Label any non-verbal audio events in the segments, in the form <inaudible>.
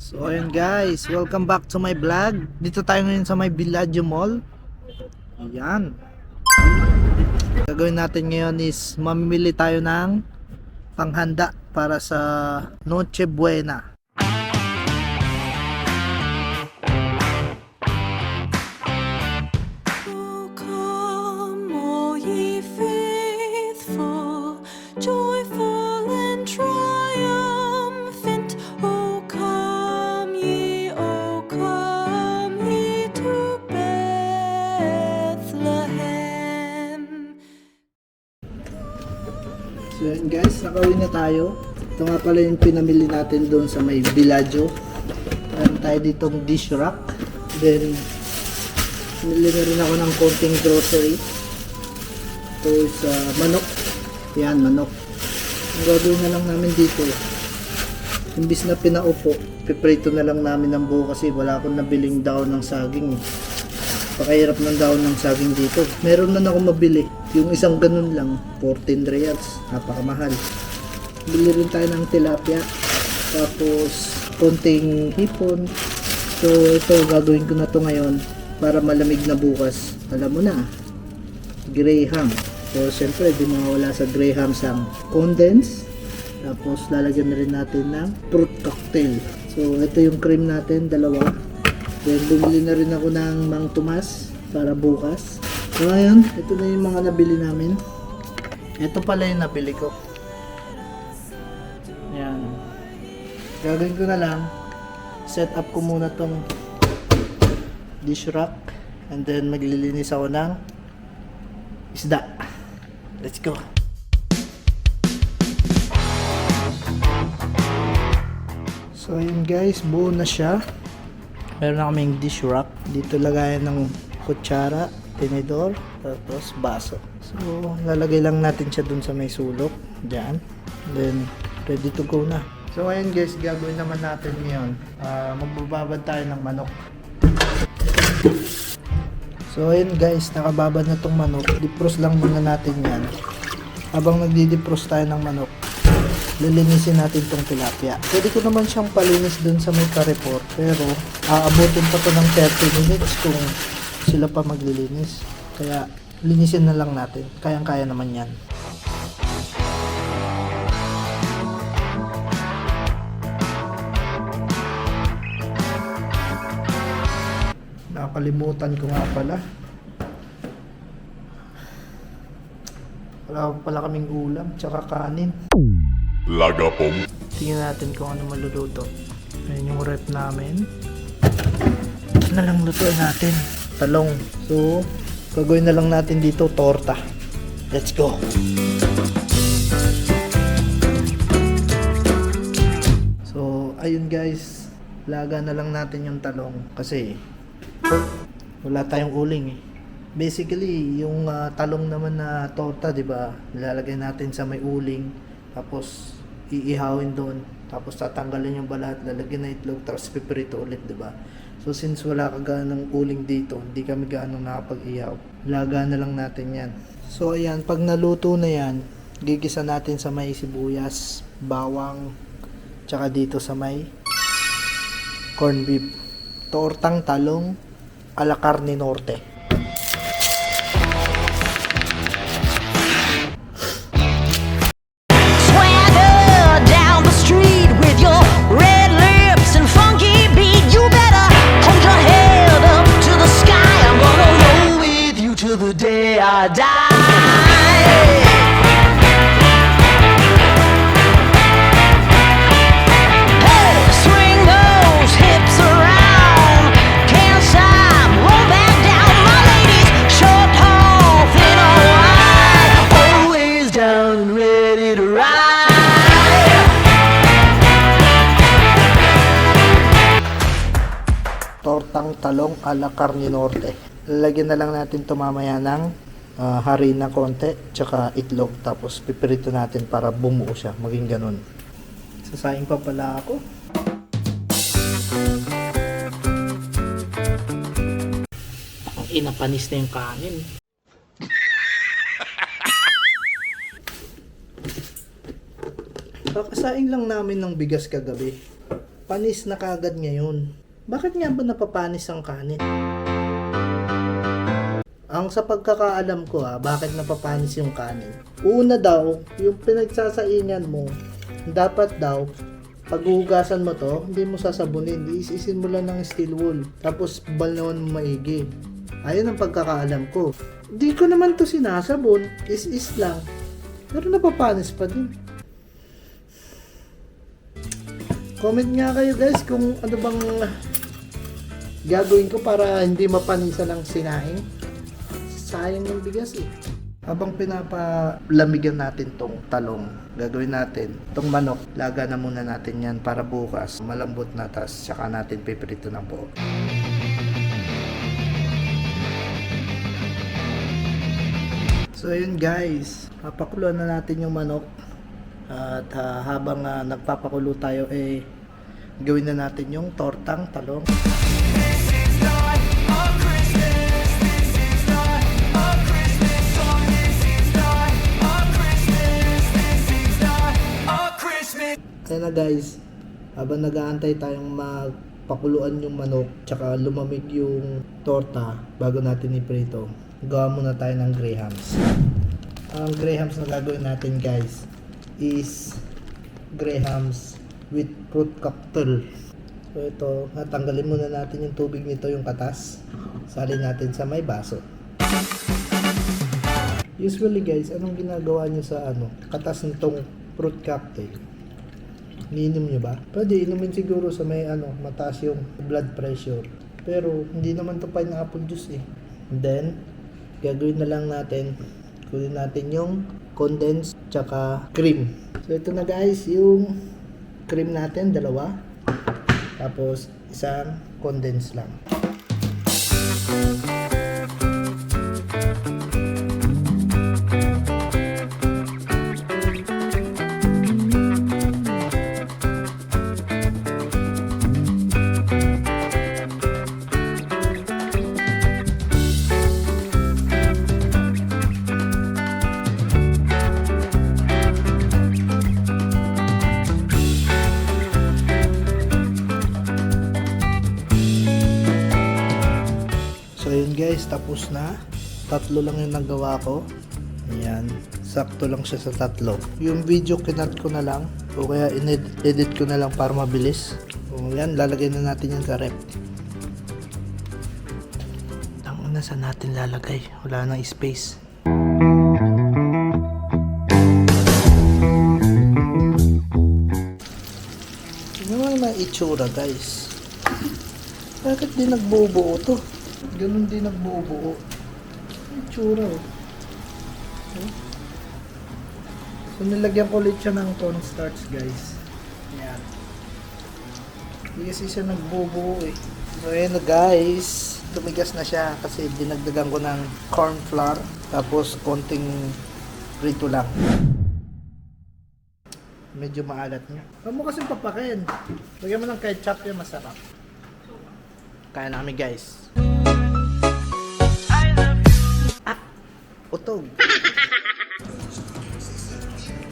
So ayun guys, welcome back to my vlog. Dito tayo ngayon sa may Villaggio Mall. Ayan. Gagawin natin ngayon is mamimili tayo ng panghanda para sa Noche Buena. Guys, nakauwi na tayo. Ito nga pala yung pinamili natin doon sa may Villaggio. Meron tayo ditong dish rack. Then, Bumili na rin ako ng konting grocery. Ito sa manok. Yan, manok. Ang gagawin na lang namin dito, imbis na pinaupo, piprito na lang namin ng buo kasi wala akong nabiling daon ng saging. eh. Pakahirap ng daon ng saging dito. Meron man ako mabili. Yung isang ganun lang, 14 reals. Napakamahal. Bili rin tayo ng tilapia. Tapos, konting hipon. So, ito, gagawin ko na to ngayon para malamig na bukas. Alam mo na, Graham. So, syempre, di mawawala sa Graham ang condense. Tapos, lalagyan na rin natin ng fruit cocktail. So, ito yung cream natin, dalawa. Then, bumili na rin ako ng Mang Tomas para bukas. So, ngayon, ito na yung mga nabili namin. Ito pala yung nabili ko. Yan. Gagawin ko na lang, set up ko muna tong dish rack and then maglilinis ako ng isda. Let's go. So ayun guys, buo na siya. Meron na kaming dish rack. Dito lagayan ng kutsara, tinidor, tapos baso. So lalagay lang natin siya dun sa may sulok. Diyan. Then ready to go na. So ayun guys, gagawin naman natin ngayon. Ah, magbababad tayo ng manok. So ayun guys, nakababad na tong manok. Dipros lang muna natin yan. Habang nagdi-defrost tayo ng manok, lilinisin natin tong tilapia. Pwede ko naman siyang palinis dun sa may carrefour, pero aabutin pa to ng 30 minutes kung sila pa maglilinis. Kaya linisin na lang natin. Kayang-kaya naman yan. Nakakalimutan ko nga pala. Wala pa pala kaming ulam, tsaka kanin. Lagapong. Tingnan natin kung ano maluluto. Ayan yung rep namin. Ano na lang lutuin natin? Talong. So, gagawin na lang natin dito torta. Let's go! So, ayun guys. Laga na lang natin yung talong. Kasi, wala tayong uling eh. Basically, yung ah, talong naman na torta, 'di ba? Nilalagay natin sa may uling, tapos iihawin doon, tapos tatanggalin yung balat, lalagyan ng itlog, tapos piprito ulit, 'di ba? So since wala ka ganang uling dito, hindi kami gaano nakapag-ihaw. Laga na lang natin 'yan. So ayan, pag naluto na 'yan, gigisa natin sa may sibuyas, bawang, tsaka dito sa may corn beef. Tortang talong a la carne norte. A la carne norte. Lalagyan na lang natin to mamaya ng ah, harina konti, tsaka itlog. Tapos pipirito natin para bumuo siya, maging ganun. Sasaing pa pala ako. Inapanis na yung kanin. Kakasaing lang namin ng bigas kagabi. panis na kagad ngayon. Bakit nga ba napapanis ang kanin? Ang sa pagkakaalam ko ha, bakit napapanis yung kanin? Una daw, yung pinagsasaingan mo, dapat daw, paghuhugasan mo to, hindi mo sasabunin, iisisin mo lang ng steel wool. Tapos balnawan mo maigi. Ayun ang pagkakaalam ko. Di ko naman to sinasabon, is-is lang. Pero napapanis pa din. Comment nga kayo guys kung ano bang gagawin ko para hindi mapanisan ng sinaing. Sayang ng bigas eh. Habang pinapalamigan natin tong talong, gagawin natin tong manok, laga na muna natin yan para bukas malambot na tas saka natin piprito ng buo. So yun guys, papakuluan na natin yung manok. At ah, habang ah, nagpapakulo tayo eh gawin na natin yung tortang talong. Kaya na guys, habang nag-aantay tayong magpakuluan yung manok tsaka lumamig yung torta bago natin iprito, gawa muna tayo ng grahams. Ang grahams na gagawin natin guys is grahams with fruit cocktail. So ito, natanggalin muna natin yung tubig nito, yung katas. Salin natin sa may baso. Usually guys, anong ginagawa nyo sa ano, katas nitong fruit cocktail? Iniinom nyo ba? Pwede inumin siguro sa may ano, mataas yung blood pressure. Pero hindi naman to pineapple juice eh. And then, gagawin na lang natin, kunin natin yung condensed tsaka cream. So ito na guys, yung cream natin, dalawa. Tapos isang condensed lang. Tapos na. Tatlo lang yung nagawa ko. Ayan. Sakto lang siya sa tatlo. Yung video kinat ko na lang. O kaya in-edit ko na lang para mabilis. O yan, lalagay na natin yan sa rep. Tangin na saan natin lalagay. Wala nang space. Tingnan mo na itsura guys. Bakit di nagbubuo to? Ganun din nagbubuo. Ang tsura oh. So nilagyan ko ulit siya ng cornstarch guys. Ayan. Hindi kasi siya nagbubuo eh. So ayan guys. Tumigas na siya kasi dinagdagan ko ng corn flour. Tapos konting prito lang. Medyo maalat niya. Huwag mo kasing papakin. Lagyan mo ng ketchup yan masarap. Kaya namin guys.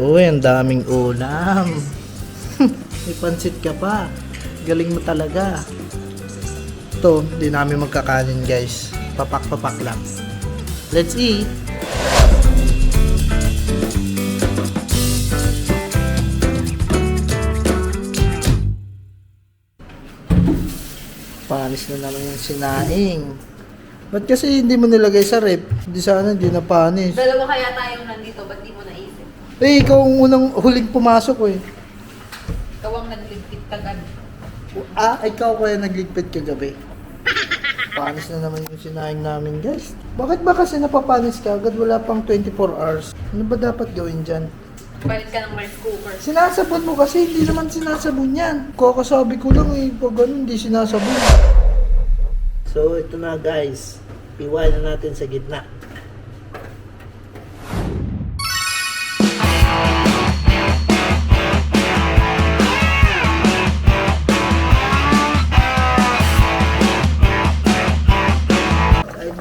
Uy, ang daming ulam. <laughs> May pansit ka pa. Galing mo talaga. Ito, hindi namin magkakanin guys. Papak-papak lang. Let's eat! Panis na naman yung sinaing. Ba't kasi hindi mo nilagay sa rep? Hindi sana, hindi na panis. Dalawa kaya tayong nandito, ba't di mo naisip? Eh, ikaw ang unang huling pumasok eh. Ikaw ang nagligpit kagad. Ah, ikaw kaya nagligpit kagabi. <laughs> Panis na naman yung sinaing namin, guys. Bakit ba kasi napapanis ka agad? Wala pang 24 hours. Ano ba dapat gawin dyan? Palit ka ng rice cooker. Sinasabon mo kasi, hindi naman sinasabon yan. Kakasabi ko lang eh, pag ganun, hindi sinasabon. So, ito na guys. Iwan na natin sa gitna.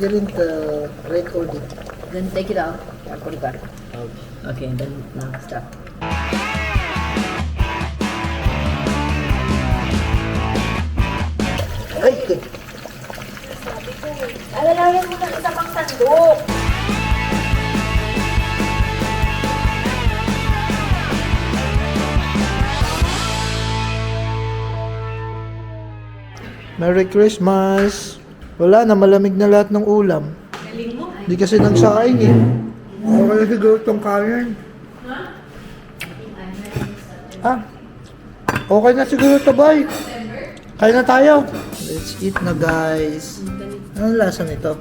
I didn't uh, record it. Then take it out. Yeah, put it back. Okay. Okay, then now stop. Ay, good. Alalayan mo ng isa pang sandok. Merry Christmas! Wala na, malamig na lahat ng ulam. Galing mo. Hindi kasi nagsaing eh. Okay na siguro itong kanin. Ah, okay na siguro ito, boy. Kain na tayo. Let's eat na, guys. Anong lasa nito?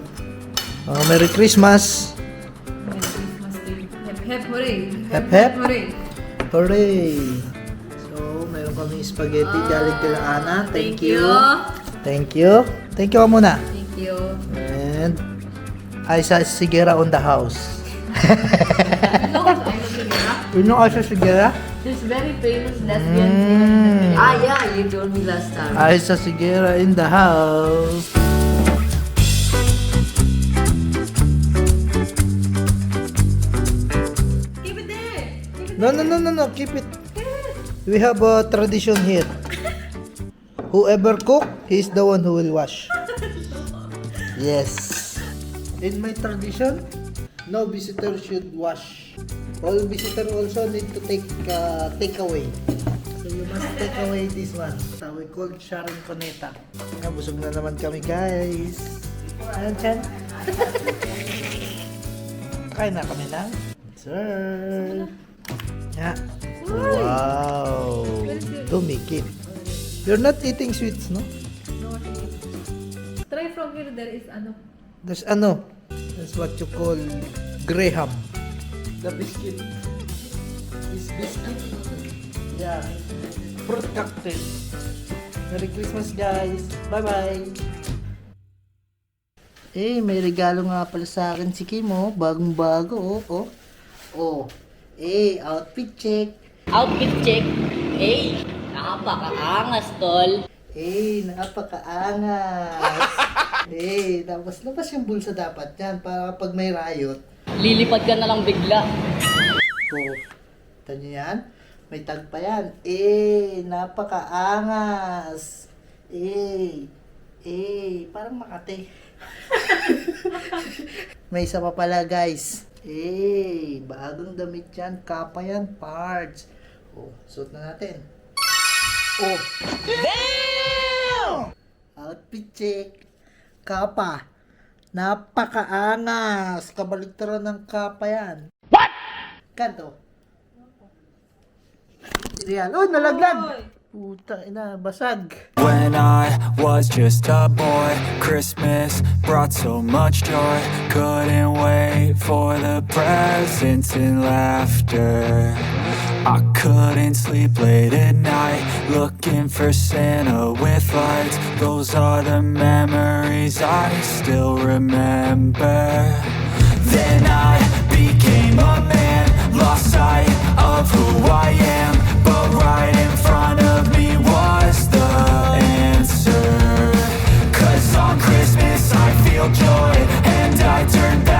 Oh, Merry Christmas! Hep hep hooray. Hep hep? hooray. Hooray! So, meron kami spaghetti galing kila Ana. Thank, you. Thank you. Thank you ka muna. Thank you. And Aisa Sigera on the house. <laughs> You know Aisa Sigera? She's very famous lesbian. Mm. Ah, yeah, you told me last time. Aisa Sigera in the house. Keep it there. Keep it No, no, no, no, no. Keep it. We have a tradition here. Whoever cook, he's the one who will wash. Yes. In my tradition, no visitor should wash. All visitor also need to take uh, take away. So you must take away this one. So we call Sharon Coneta. Nga, busog na naman kami guys. Ayan, Chan. <laughs> Kain na kami na. Sir. Yeah. Wow. Tumikit. You're not eating sweets, no? Try from here, there is ano. There's ano, that's what you call Graham. The biscuit. This biscuit. Yeah. Fruit cocktail. Merry Christmas guys. Bye-bye. Eh, may regalo nga pala sa akin si Kim, oh. Bagong bago, oh. Oh. Oh. Eh, outfit check. Outfit check. Hey, napakaangas, tol. Eh, napakaangas. <laughs> eh, tapos labas yung bulsa dapat yan para pag may riot, Lilipad ka na lang bigla. ko. Ito nyo yan? May tag pa yan. Eh, napakaangas. Eh, eh, parang makate. <laughs> May isa pa pala guys. Eh, bagong damit yan. Kapa yan, parts. Oh, suot na natin. Oh. Outfit check. Kapa. Napakaangas. Kabaliktaran ng kapa yan. What? Kanto. Real. Oh, nalaglag. Puta ina, basag. When I was just a boy, Christmas brought so much joy. Couldn't wait for the presents and laughter. I couldn't sleep late at night Looking for Santa with lights. Those are the memories I still remember. Then I became a man Lost sight of who I am But right in front of me was the answer. Cause on Christmas I feel joy And I turn back